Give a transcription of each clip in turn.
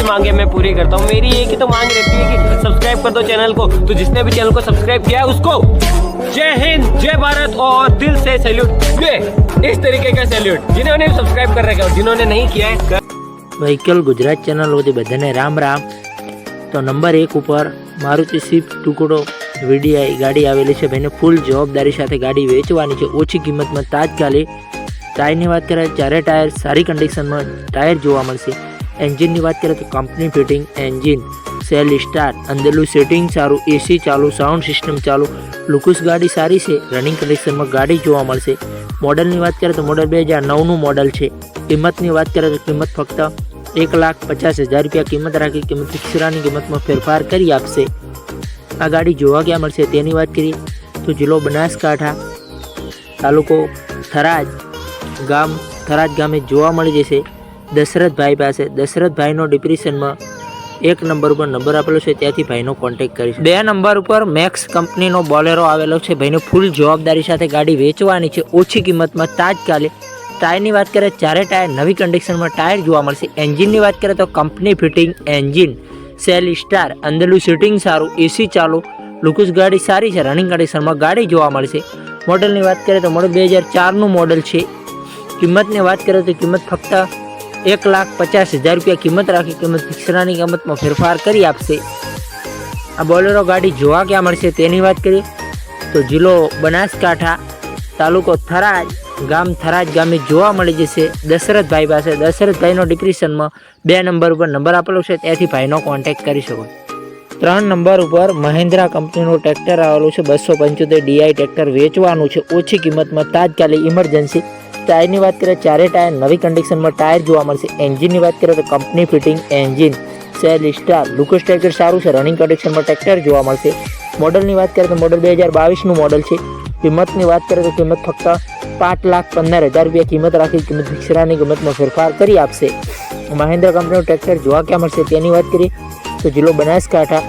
सबकी मांगे मैं पूरी करता हूँ मेरी एक ही तो मांग रहती है कि सब्सक्राइब कर दो चैनल को तो जिसने भी चैनल को सब्सक्राइब किया है उसको जय हिंद जय भारत और दिल से सैल्यूट ये इस तरीके का सैल्यूट जिन्होंने सब्सक्राइब कर रखा है और जिन्होंने नहीं किया है कर- વ્હીકલ ગુજરાત ચેનલ વતી બધાને રામ રામ તો નંબર એક ઉપર મારુતિ સ્વિફ્ટ ટુકડો વીડીઆઈ ગાડી આવેલી છે ભાઈને ફૂલ જવાબદારી સાથે ગાડી વેચવાની છે ઓછી કિંમતમાં તાત્કાલિક ટાયરની વાત કરીએ ચારે ટાયર સારી કન્ડિશનમાં ટાયર જોવા મળશે એન્જિનની વાત કરીએ તો company fitting engine self start અંદરનું સેટિંગ સારું એસી ચાલુ સાઉન્ડ સિસ્ટમ ચાલુ લુકુસ ગાડી સારી છે રનિંગ કન્ડિશનમાં ગાડી જોવા મળશે. મોડલની વાત કરીએ તો મોડલ બે હજાર નવનું મોડલ છે. કિંમતની વાત કરીએ તો કિંમત ફક્ત એક લાખ પચાસ હજાર રૂપિયા કિંમત રાખી, કિંમત ફિક્સરાની કિંમતમાં ફેરફાર કરી આપશે. આ ગાડી જોવા ક્યાં મળશે તેની વાત કરીએ તો જિલ્લો બનાસકાંઠા તાલુકો થરાજ ગામ થરાજ ગામે જોવા મળી જશે. દશરથભાઈ પાસે. દશરથભાઈનો ડિપ્રેશનમાં એક નંબર ઉપર નંબર આપેલો છે. ત્યાંથી ભાઈનો કોન્ટેક્ટ કરીશ બે નંબર ઉપર મેક્સ કંપનીનો બોલેરો આવેલો છે. ભાઈને ફૂલ જવાબદારી સાથે ગાડી વેચવાની છે. ઓછી કિંમતમાં તાત્કાલિક ટાયરની વાત કરીએ ચારે ટાયર નવી કન્ડિશનમાં ટાયર જોવા મળશે. એન્જિનની વાત કરીએ તો company fitting engine self start અંદરનું સીટિંગ સારું એસી ચાલુ. લુકુસ ગાડી સારી છે. રનિંગ કન્ડિશનમાં ગાડી જોવા મળશે. મોડલની વાત કરીએ તો મોડલ બે હજાર ચારનું મોડલ છે. કિંમતની વાત કરીએ તો કિંમત ફક્ત એક લાખ પચાસ હજાર રૂપિયા કિંમત રાખી કિંમત ફિક્સરાની કિંમતમાં ફેરફાર કરી આપશે. આ બોલેરો ગાડી જોવા ક્યાં મળશે તેની વાત કરીએ? તો જિલ્લો બનાસકાંઠા તાલુકો થરાદ, ગામ થરાજ ગામે જોવા મળી જશે દશરથભાઈ પાસે. દશરથભાઈનો ડિપ્રેશનમાં બે નંબર ઉપર નંબર આપેલો છે, ત્યાંથી ભાઈનો કોન્ટેક્ટ કરી શકો. ત્રણ નંબર ઉપર મહિન્દ્રા કંપનીનું ટ્રેક્ટર આવેલું છે, બસો પંચોતેર ડીઆઈ ટ્રેક્ટર વેચવાનું છે. ઓછી કિંમતમાં તાત્કાલિક ઇમરજન્સી ટાયરની વાત કરીએ, ચારે ટાયર નવી કન્ડિશનમાં ટાયર જોવા મળશે. એન્જિનની વાત કરીએ તો company fitting engine self start looks tractor સારું છે રનિંગ કન્ડિશનમાં ટ્રેક્ટર જોવા મળશે. મોડલની વાત કરીએ તો મોડલ બે હજાર બાવીસનું મોડલ છે. કિંમતની વાત કરીએ તો કિંમત ફક્ત પાંચ લાખ પંદર હજાર રૂપિયા કિંમત રાખી કિંમત ફિક્સરાની કિંમતમાં ફેરફાર કરી આપશે. મહેન્દ્ર કંપનીનું ટ્રેક્ટર જોવા ક્યાં મળશે તેની વાત કરીએ તો જિલ્લો બનાસકાંઠા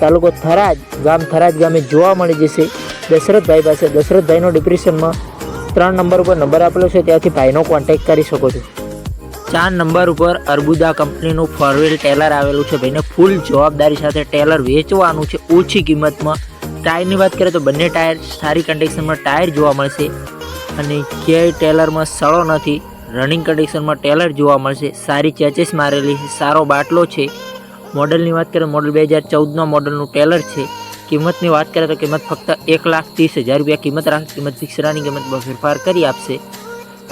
તાલુકો થરાજ ગામ થરાજ ગામે જોવા મળી જશે. દશરથભાઈ પાસે, દશરથભાઈનો ડિપ્રેશનમાં ત્રણ નંબર ઉપર નંબર આપેલો છે, ત્યાંથી ભાઈનો કોન્ટેક્ટ કરી શકો છો. ચાર નંબર ઉપર અર્બુદા કંપનીનું ફોરવ્હીલ ટેલર આવેલું છે, ભાઈને ફૂલ જવાબદારી સાથે ટેલર વેચવાનું છે, ઓછી કિંમતમાં. ટાયરની વાત કરીએ તો બંને ટાયર સારી કન્ડિશનમાં ટાયર જોવા મળશે અને ક્યાંય ટેલરમાં સળો નથી રનિંગ કન્ડિશનમાં ટેલર જોવા મળશે. સારી ચેચીસ મારેલી સારો બાટલો છે. મોડલની વાત કરીએ મોડલ બે હજાર ચૌદના મોડલનું ટેલર છે. કિંમતની વાત કરીએ તો કિંમત ફક્ત એક લાખ ત્રીસ હજાર રૂપિયા કિંમત રાખ, કિંમત ફિક્સરાની કિંમતમાં ફેરફાર કરી આપશે.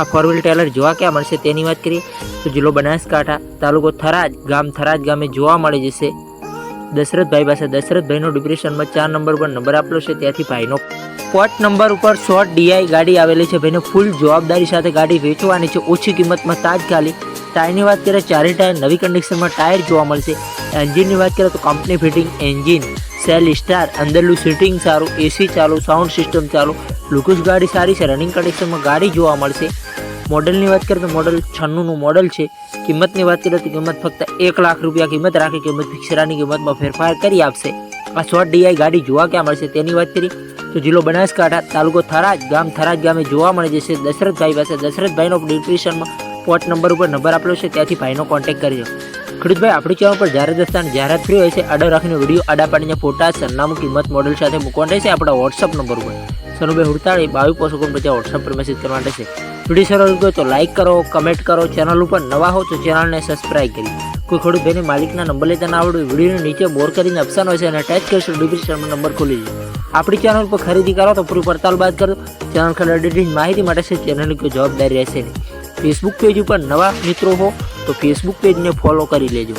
આ ફોર વ્હીલ ટેલર જોવા ક્યાં મળશે તેની વાત કરીએ તો જિલ્લો બનાસકાંઠા તાલુકો થરાજ ગામ થરાજ ગામે જોવા મળી જશે. દશરથભાઈ પાસે દશરથભાઈનો ડિપ્રેશનમાં ચાર નંબર પર નંબર આપેલો છે, ત્યાંથી ભાઈનો પોટ નંબર ઉપર શોર્ટ ડીઆઈ ગાડી આવેલી છે, ભાઈને ફૂલ જવાબદારી સાથે ગાડી વેચવાની છે, ઓછી કિંમતમાં તાત્કાલિક ટાયરની વાત કરીએ ચારે ટાયર નવી કન્ડિશનમાં ટાયર જોવા મળશે. એન્જિનની વાત કરીએ તો company fitting engine self start અંદરનું સીટિંગ સારું એસી ચાલુ સાઉન્ડ સિસ્ટમ ચાલુ લુકસ ગાડી સારી છે રનિંગ કન્ડિશનમાં ગાડી જોવા મળશે. મોડલની વાત કરીએ તો મોડલ છન્નુંનું મોડલ છે. કિંમતની વાત કરીએ તો કિંમત ફક્ત એક લાખ રૂપિયા કિંમત રાખી કિંમત ફિક્સરાની કિંમતમાં ફેરફાર કરી આપશે. આ સો ડીઆઈ ગાડી જોવા ક્યાં મળશે તેની વાત કરીએ તો જિલ્લો બનાસકાંઠા, તાલુકો થરાજ ગામ થરાજ ગામે જોવા મળે જશે. દશરથભાઈ પાસે, દશરથભાઈનો ડિસ્ક્રિપ્શનમાં પોટ નંબર ઉપર નંબર આપેલો છે, ત્યાંથી ભાઈનો કોન્ટેક્ટ કરજો. ખેડૂતભાઈ, આપણી ચેનલ પર જ્યારે દસ્તાન જાહેરાત ફ્રી હોય છે, આડા રાખીને વીડિયો આડા પાડીને ફોટા સરનામું, કિંમત મોડલ સાથે મૂકવાનું રહેશે આપણા વોટ્સઅપ નંબર પર સનુભાઈ હુડતાળી, બાવીસ પોસ્ટ ઓગણપચાસ વોટ્સઅપ પર મેસેજ કરવા છે. વીડિયો સરળ ગયો તો લાઇક કરો કમેન્ટ કરો ચેનલ ઉપર નવા હો તો ચેનલને સબસ્ક્રાઇબ કરી. કોઈ ખેડૂત ભાઈને માલિકના નંબર લેતા ના આવડે વિડીયોની નીચે બોર કરીને ઓપ્શન હોય છે અને ટચ કરશો ડિસ્ક્રિપ્શનમાં નંબર ખોલી લો આપણી ચેનલ પર ખરીદી કરો તો પૂરી પડતાલ બાદ કરો. ચેનલ ખાલી માહિતી માટે છે ચેનલની કોઈ જવાબદારી રહેશે નહીં. ફેસબુક પેજ ઉપર નવા મિત્રો હો તો ફેસબુક પેજને ફોલો કરી લેજો.